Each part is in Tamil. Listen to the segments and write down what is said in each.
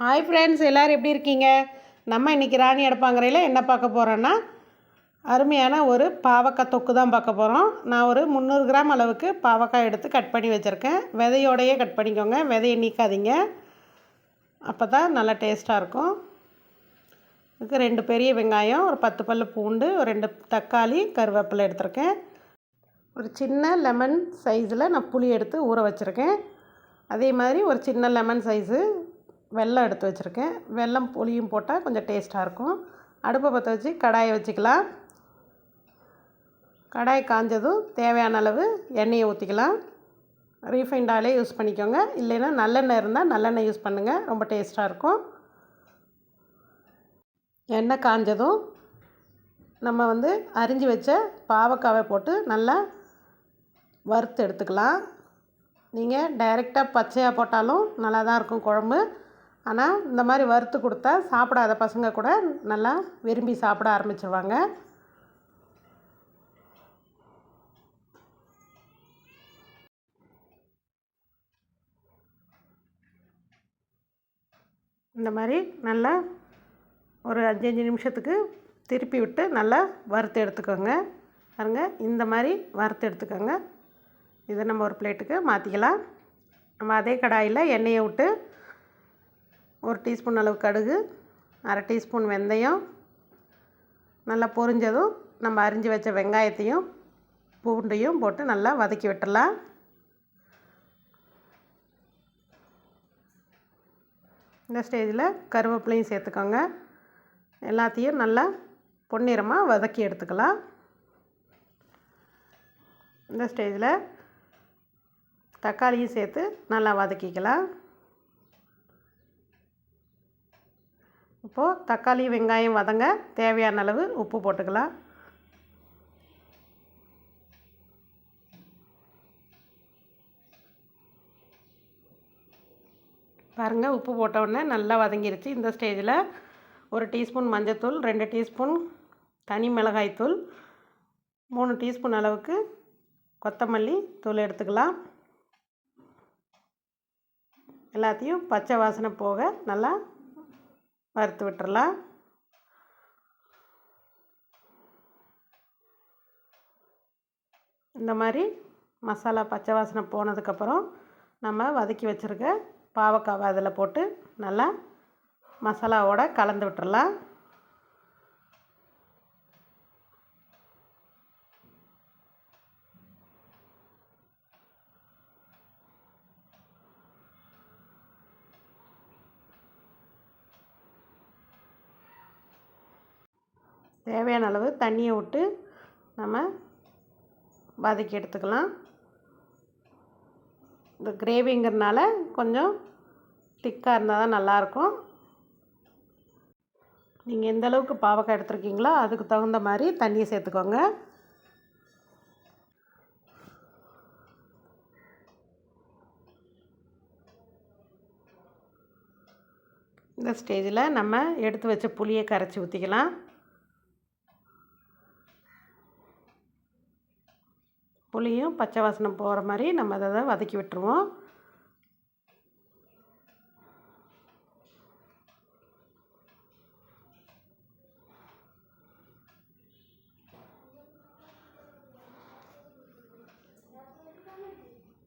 ஹாய் ஃப்ரெண்ட்ஸ் எல்லோரும் எப்படி இருக்கீங்க? நம்ம இன்றைக்கி ராணி அடுப்பாங்கரையில் என்ன பார்க்க போகிறோன்னா அருமையான ஒரு பாவக்காய் தொக்கு தான் பார்க்க போகிறோம் நான் ஒரு முந்நூறு கிராம் அளவுக்கு பாவக்காய் எடுத்து கட் பண்ணி வச்சுருக்கேன். விதையோடையே கட் பண்ணிக்கோங்க விதையை நீக்காதீங்க. அப்போ தான் நல்லா டேஸ்ட்டாக இருக்கும். இதுக்கு ரெண்டு பெரிய வெங்காயம் ஒரு பத்து பல்லு பூண்டு ஒரு ரெண்டு தக்காளி கருவேப்பிலை எடுத்திருக்கேன். ஒரு சின்ன லெமன் சைஸில் நான் புளி எடுத்து ஊற வச்சுருக்கேன். அதே மாதிரி ஒரு சின்ன லெமன் சைஸு வெல்லம் எடுத்து வச்சுருக்கேன். வெல்லம் புளியும் போட்டால் கொஞ்சம் டேஸ்ட்டாக இருக்கும். அடுப்பை பற்ற வச்சு கடாயை வச்சுக்கலாம். கடாய் காஞ்சதும் தேவையான அளவு எண்ணெயை ஊற்றிக்கலாம். ரீஃபைண்ட் ஆயிலே யூஸ் பண்ணிக்கோங்க. இல்லைன்னா நல்லெண்ணெய் இருந்தால் நல்லெண்ணெய் யூஸ் பண்ணுங்கள் ரொம்ப டேஸ்ட்டாக இருக்கும். எண்ணெய் காஞ்சதும் நம்ம வந்து அரிஞ்சு வச்ச பாவக்காவை போட்டு நல்லா வறுத்து எடுத்துக்கலாம். நீங்கள் டைரெக்டாக பச்சையாக போட்டாலும் நல்லா தான் இருக்கும் குழம்பு. ஆனால் இந்த மாதிரி வறுத்து கொடுத்தா சாப்பிடாத பசங்க கூட நல்லா விரும்பி சாப்பிட ஆரம்பிச்சிருவாங்க. இந்த மாதிரி நல்லா ஒரு அஞ்சஞ்சு நிமிஷத்துக்கு திருப்பி விட்டு நல்லா வறுத்து எடுத்துக்கோங்க. பாருங்க இந்த மாதிரி வறுத்து எடுத்துக்கோங்க. இதை நம்ம ஒரு பிளேட்டுக்கு மாற்றிக்கலாம் நம்ம அதே கடாயில் எண்ணெயை விட்டு ஒரு டீஸ்பூன் அளவு கடுகு அரை டீஸ்பூன் வெந்தயம் நல்லா பொரிஞ்சதும் நம்ம அரிஞ்சு வச்ச வெங்காயத்தையும் பூண்டையும் போட்டு நல்லா வதக்கி விட்டுடலாம். இந்த ஸ்டேஜில் கருவேப்பிலையும் சேர்த்துக்கோங்க. எல்லாத்தையும் நல்லா பொன்னிறமாக வதக்கி எடுத்துக்கலாம். இந்த ஸ்டேஜில் தக்காளியும் சேர்த்து நல்லா வதக்கிக்கலாம். இப்போது தக்காளி வெங்காயம் வதங்க தேவையான அளவு உப்பு போட்டுக்கலாம். பாருங்கள் உப்பு போட்டவுடனே நல்லா வதங்கிருச்சு. இந்த ஸ்டேஜில் ஒரு டீஸ்பூன் மஞ்சத்தூள் ரெண்டு டீஸ்பூன் தனி மிளகாய்த்தூள் மூணு டீஸ்பூன் அளவுக்கு கொத்தமல்லி தூள் எடுத்துக்கலாம். எல்லாத்தையும் பச்சை வாசனை போக நல்லா வறுத்து விட்டுறலாம். இந்த மாதிரி மசாலா பச்சை வாசனை போனதுக்கப்புறம் நம்ம வதக்கி வச்சுருக்க பாவக்காவை அதில் போட்டு நல்லா மசாலாவோட கலந்து விட்டுறலாம். தேவையான அளவு தண்ணியை விட்டு நம்ம வதக்கி எடுத்துக்கலாம். இந்த கிரேவிங்கிறதுனால கொஞ்சம் திக்காக இருந்தால் தான் நல்லாயிருக்கும். நீங்கள் எந்த அளவுக்கு பாவக்காய் எடுத்துருக்கீங்களோ அதுக்கு தகுந்த மாதிரி தண்ணியை சேர்த்துக்கோங்க. இந்த ஸ்டேஜில் நம்ம எடுத்து வச்ச புளியை கரைச்சி ஊற்றிக்கலாம் புளியும் பச்சை வாசனை போகிற மாதிரி நம்ம அதை வதக்கி விட்டுருவோம்.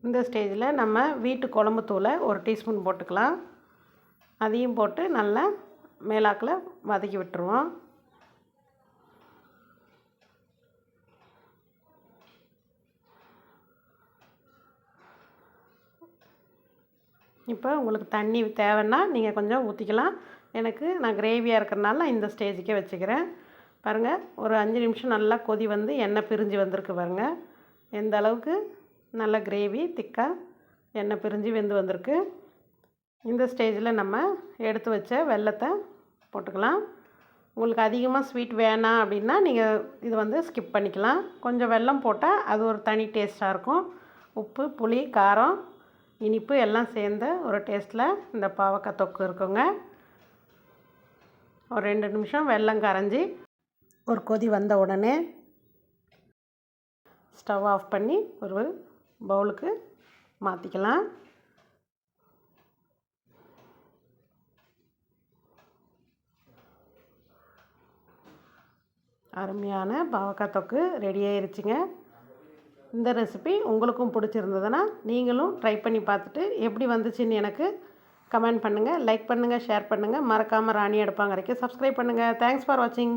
இந்த ஸ்டேஜில் நம்ம வீட்டு குழம்பு தூளை ஒரு டீஸ்பூன் போட்டுக்கலாம். அதையும் போட்டு நல்லா மேலாக்கில் வதக்கி விட்டுருவோம். இப்போ உங்களுக்கு தண்ணி தேவைன்னா நீங்கள் கொஞ்சம் ஊற்றிக்கலாம். எனக்கு நான் கிரேவியாக இருக்கிறனால இந்த ஸ்டேஜுக்கே வச்சுக்கிறேன். பாருங்கள் ஒரு அஞ்சு நிமிஷம் நல்லா கொதி வந்து எண்ணெய் பிரிஞ்சு வந்திருக்கு பாருங்கள் எந்த அளவுக்கு? நல்ல கிரேவி திக்காக எண்ணெய் பிரிஞ்சு வெந்து வந்திருக்கு. இந்த ஸ்டேஜில் நம்ம எடுத்து வச்ச வெள்ளத்தை போட்டுக்கலாம். உங்களுக்கு அதிகமாக ஸ்வீட் வேணாம் அப்படின்னா நீங்கள் இது வந்து ஸ்கிப் பண்ணிக்கலாம். கொஞ்சம் வெல்லம் போட்டால் அது ஒரு தனி டேஸ்ட்டாக இருக்கும். உப்பு புளி காரம் இனிப்பு எல்லாம் சேர்ந்த ஒரு டேஸ்ட்டில் இந்த பாவக்காய் தொக்கு இருக்குங்க. ஒரு ரெண்டு நிமிஷம் வெள்ளம் கரைஞ்சி ஒரு கொதி வந்த உடனே ஸ்டவ் ஆஃப் பண்ணி ஒரு பவுலுக்கு மாற்றிக்கலாம் அருமையான பாவக்காய் தொக்கு ரெடி ஆயிருச்சுங்க. இந்த ரெசிபி உங்களுக்கும் பிடிச்சிருந்ததுன்னா நீங்களும் ட்ரை பண்ணி பார்த்துட்டு எப்படி வந்துச்சுன்னு எனக்கு கமெண்ட் பண்ணுங்கள் லைக் பண்ணுங்கள் ஷேர் பண்ணுங்கள் மறக்காமல் ராணி அடுப்பாங்கரைக்கு சப்ஸ்கிரைப் பண்ணுங்கள் தேங்க்ஸ் ஃபார் வாட்சிங்